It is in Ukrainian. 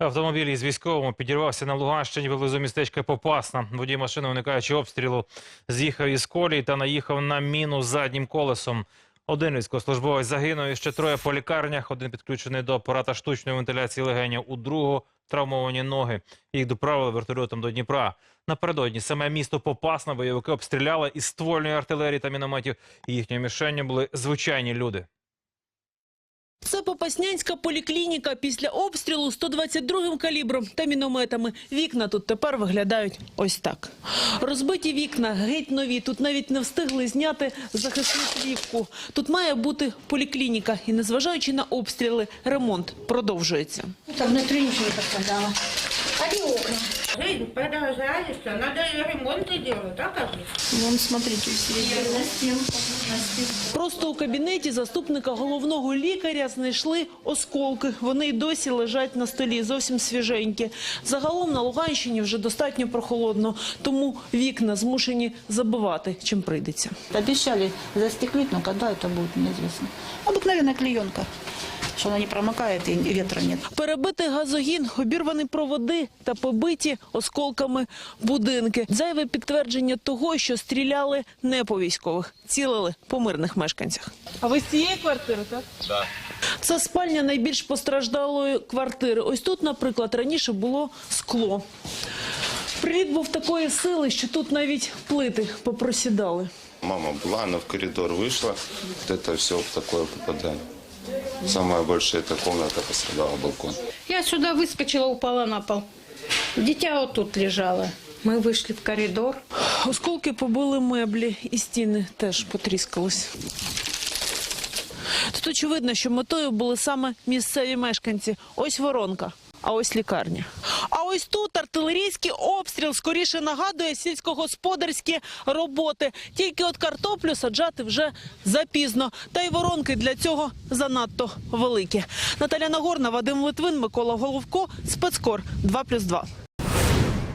Автомобіль із військовими підірвався на Луганщині поблизу містечка Попасна. Водій машини, уникаючи обстрілу, з'їхав із колії та наїхав на міну заднім колесом. Один військовослужбовець загинув, і ще троє по лікарнях. Один підключений до апарата штучної вентиляції легенів. У другого травмовані ноги. Їх доправили вертольотом до Дніпра. Напередодні саме місто Попасна бойовики обстріляли із ствольної артилерії та мінометів. Їхньою мішенню були звичайні люди. Це Попаснянська поліклініка після обстрілу 122-м калібром та мінометами. Вікна тут тепер виглядають ось так. Розбиті вікна, геть нові. Тут навіть не встигли зняти захисну плівку. Тут має бути поліклініка. І незважаючи на обстріли, ремонт продовжується. Там пострадало. А где окна? Жизнь продолжается, надо и ремонты делать, так как же? Вон, смотрите, на стену, на стену. Просто у кабінеті заступника головного лікаря знайшли осколки. Вони й досі лежать на столі, зовсім свіженькі. Загалом на Луганщині вже достатньо прохолодно, тому вікна змушені забивати, чим прийдеться. Обещали застеклить, но когда это будет, неизвестно. Обыкновенная клеенка, что она не промокает и ветра нет. Перебитий газогін, обірвані проводи та побиті осколками будинки. Зайве підтвердження того, що стріляли не по військових, цілили по мирних мешканцях. А ви з цієї квартири, так? Так. Це спальня найбільш постраждалої квартири. Ось тут, наприклад, раніше було скло. Приліт був такої сили, що тут навіть плити попросідали. Мама была, она в коридор вышла, вот это все в такое попадание. Самая большая эта комната пострадала, балкон. Я сюда выскочила, упала на пол. Дитя вот тут лежало. Мы вышли в коридор. Осколки побили меблі і стіни теж потріскались. Тут очевидно, що метою були саме місцеві мешканці. Ось воронка, а ось лікарня. А ось тут артилерійський обстріл скоріше нагадує сільськогосподарські роботи. Тільки от картоплю саджати вже запізно. Та й воронки для цього занадто великі. Наталя Нагорна, Вадим Литвин, Микола Головко, Спецкор 2+,2.